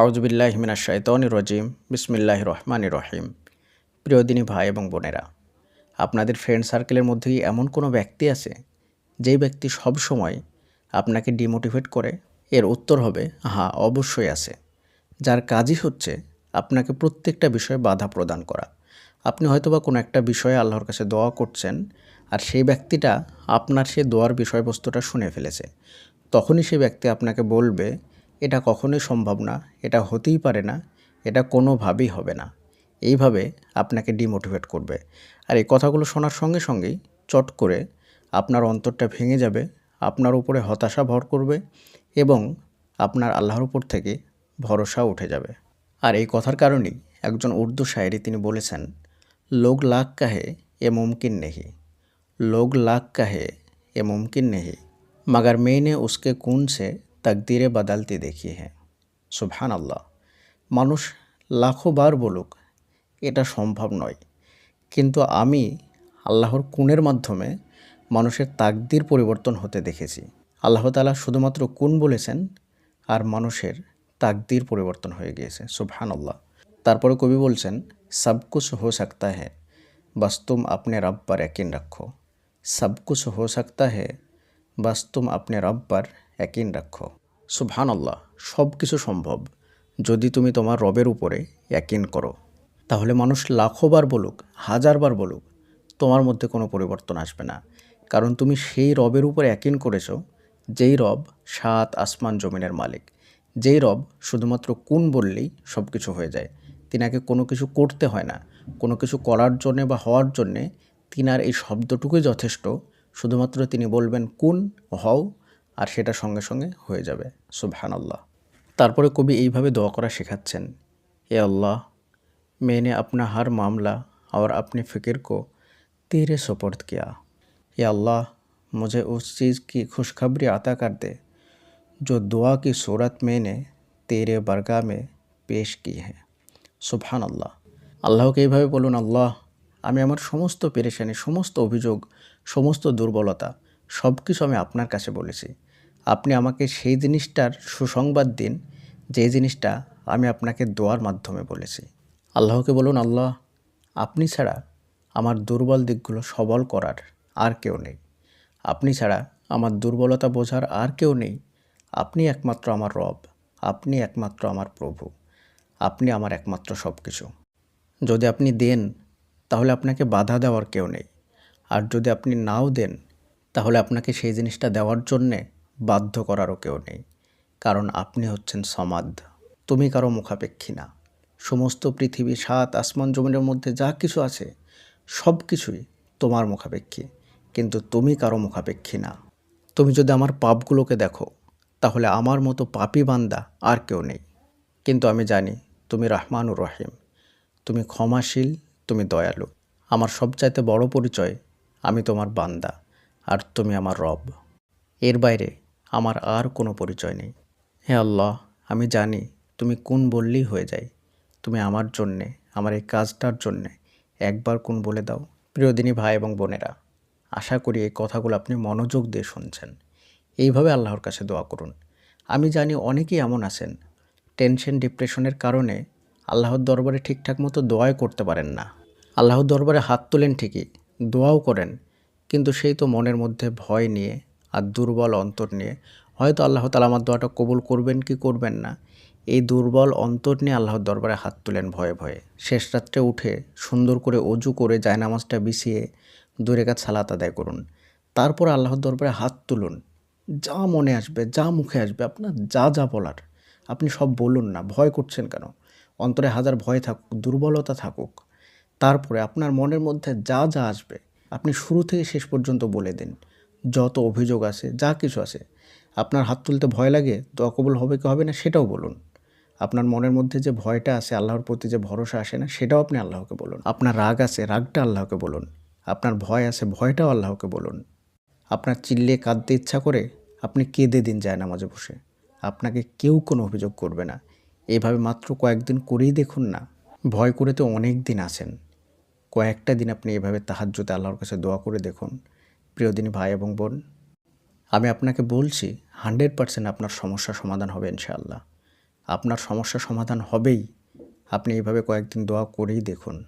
আউজবিল্লাহ হিমিনা শাইতন রজিম। বিসমিল্লাহ রহমান রহিম। প্রিয়দিনী ভাই এবং বোনেরা, আপনাদের ফ্রেন্ড সার্কেলের মধ্যেই এমন কোনো ব্যক্তি আছে, যেই ব্যক্তি সব সময় আপনাকে ডিমোটিভেট করে? এর উত্তর হবে হ্যাঁ অবশ্যই আছে। যার কাজই হচ্ছে আপনাকে প্রত্যেকটা বিষয়ে বাধা প্রদান করা। আপনি হয়তোবা কোনো একটা বিষয়ে আল্লাহর কাছে দোয়া করছেন, আর সেই ব্যক্তিটা আপনার সেই দোয়ার বিষয়বস্তুটা শুনে ফেলেছে। তখনই সেই ব্যক্তি আপনাকে বলবে এটা কখনোই সম্ভব না এটা হতেই পারে না এটা কোনোভাবেই হবে না এইভাবে আপনাকে ডিমোটিভেট করবে আর এই কথাগুলো শোনার সঙ্গে সঙ্গেই চট করে আপনার অন্তরটা ভেঙে যাবে আপনার উপরে হতাশা ভর করবে এবং আপনার আল্লাহর উপর থেকে ভরসা উঠে যাবে আর এই কথার কারণেই একজন উর্দু শায়েরি তিনি বলেছেন লোক লাখ কাহে এ মুমকিন নেহি लोग लाख कहे ये मुमकिन नहीं मगर मैंने उसके कून से তাকদিরে বাদালতে দেখি হ্যাঁ। সুবহান আল্লাহ মানুষ লাখোবার বলুক, এটা সম্ভব নয়। কিন্তু আমি আল্লাহর কুনের মাধ্যমে মানুষের তাকদির পরিবর্তন হতে দেখেছি। আল্লাহ তালা শুধুমাত্র কুন বলেছেন আর মানুষের তাকদির পরিবর্তন হয়ে গিয়েছে। সুবহান আল্লাহ তারপরে কবি বলছেন, সব কুছ হো সকতা হ্যাঁ বাস্তুম আপনার আব্বার একিন রাখো। সব কুছ হো সকতা হ্যাঁ বাস্তুম আপনি রব্বার একইন রাখো। সুবহান আল্লাহ সব কিছু সম্ভব যদি তুমি তোমার রবের উপরে একইন করো। তাহলে মানুষ লাখোবার বলুক হাজারবার বলুক, তোমার মধ্যে কোনো পরিবর্তন আসবে না। কারণ তুমি সেই রবের উপরে একইন করেছ, যেই রব সাত আসমান জমিনের মালিক। যেই রব শুধুমাত্র কোন বললেই সব কিছু হয়ে যায়। তিনাকে কোনো কিছু করতে হয় না। কোনো কিছু করার জন্যে বা হওয়ার জন্যে তিনার এই শব্দটুকুই যথেষ্ট শুধুমাত্র তিনি বলবেন কোন হও আর সেটা সঙ্গে সঙ্গে হয়ে যাবে সুবহান আল্লাহ তারপরে কবি এইভাবে দোয়া করা শেখাচ্ছেন এ আল্লাহ मैंने अपना हर मामला और अपनी फ़िक्र को तेरे सुपर्द किया या अल्लाह मुझे उस चीज़ की खुशखबरी अता कर दे जो दुआ की सूरत मैंने तेरे बरगाह में पेश की है সুবহান আল্লাহ আল্লাহকে এইভাবে বলুন আল্লাহ আমি আমার সমস্ত পেরেশানি, সমস্ত অভিযোগ, সমস্ত দুর্বলতা সব কিছু আমি আপনার কাছে বলেছি। আপনি আমাকে সেই জিনিসটার সুসংবাদ দিন, যে জিনিসটা আমি আপনাকে দোয়ার মাধ্যমে বলেছি। আল্লাহকে বলুন, আল্লাহ, আপনি ছাড়া আমার দুর্বল দিকগুলো সবল করার আর কেউ নেই। আপনি ছাড়া আমার দুর্বলতা বোঝার আর কেউ নেই। আপনি একমাত্র আমার রব, আপনি একমাত্র আমার প্রভু, আপনি আমার একমাত্র সব কিছু যদি আপনি দেন তাহলে আপনাকে বাধা দেওয়ার কেউ নেই। আর যদি আপনি নাও দেন, তাহলে আপনাকে সেই জিনিসটা দেওয়ার জন্যে বাধ্য করারও কেউ নেই, কারণ আপনি হচ্ছেন সমাদ। তুমি কারও মুখাপেক্ষী না। সমস্ত পৃথিবী, সাত আসমান জমিনের মধ্যে যা কিছু আছে, সব কিছুই তোমার মুখাপেক্ষী। কিন্তু তুমি কারও মুখাপেক্ষী না। তুমি যদি আমার পাপগুলোকে দেখো, তাহলে আমার মতো পাপি বান্দা আর কেউ নেই। কিন্তু আমি জানি, তুমি রহমানুর রহিম। তুমি ক্ষমাশীল তুমি দয়ালু। আমার সবচাইতে বড় পরিচয় আমি তোমার বান্দা আর তুমি আমার রব। এর বাইরে আমার আর কোনো পরিচয় নেই। হে আল্লাহ, আমি জানি তুমি কোন বললেই হয়ে যায়। তুমি আমার জন্যে, আমার এই কাজটার জন্যে একবার কোন বলে দাও। প্রিয়দিনী ভাই এবং বোনেরা, আশা করি এই কথাগুলো আপনি মনোযোগ দিয়ে শুনছেন। এইভাবে আল্লাহর কাছে দোয়া করুন। আমি জানি অনেকেই এমন আছেন, টেনশন, ডিপ্রেশনের কারণে আল্লাহর দরবারে ঠিকঠাক মতো দোয়াই করতে পারেন না। আল্লাহর দরবারে হাত তোলেন ঠিকই, দোয়াও করেন, কিন্তু সেই তো মনের মধ্যে ভয় নিয়ে আর দুর্বল অন্তর নিয়ে। হয়তো আল্লাহ তালা আমার দোয়াটা কবুল করবেন কি করবেন না। এই দুর্বল অন্তর নিয়ে আল্লাহর দরবারে হাত তুলেন ভয়ে ভয়ে। শেষ রাত্রে উঠে সুন্দর করে অজু করে জায়নামাজটা বিছিয়ে দূরে কাজ সালাত আদায় করুন। তারপর আল্লাহর দরবারে হাত তুলুন। যা মনে আসবে, যা মুখে আসবে, আপনার যা যা বলার, আপনি সব বলুন না, ভয় করছেন কেন? অন্তরে হাজার ভয় থাকুক, দুর্বলতা থাকুক। তারপরে আপনার মনের মধ্যে যা যা আসবে, আপনি শুরু থেকে শেষ পর্যন্ত বলে দিন। যত অভিযোগ আছে, যা কিছু আছে, আপনার হাত তুলতে ভয় লাগে, তো অকবল হবে কি হবে না সেটাও বলুন। আপনার মনের মধ্যে যে ভয়টা আছে, আল্লাহর প্রতি যে ভরসা আসে না, সেটাও আপনি আল্লাহকে বলুন। আপনার রাগ আছে, রাগটা আল্লাহকে বলুন। আপনার ভয় আছে, ভয়টাও আল্লাহকে বলুন। আপনার চিল্লিয়ে কাঁদতে ইচ্ছা করে আপনি কেঁদে দিন যায় নামাজে বসে। আপনাকে কেউ কোনো অভিযোগ করবে না। এইভাবে মাত্র কয়েকদিন করেই দেখুন না। ভয় করে তো অনেক দিন আসেন কয়েকটা দিন আপনি এভাবে তাহাজ্জুতে আল্লাহর কাছে দোয়া করে দেখুন। প্রিয় দিন ভাই এবং বোন, আমি আপনাকে বলছি, হান্ড্রেড পারসেন্ট আপনার সমস্যা সমাধান হবে ইনশাআল্লাহ। আপনার সমস্যা সমাধান হবেই। আপনি এইভাবে কয়েকদিন দোয়া করেই দেখুন।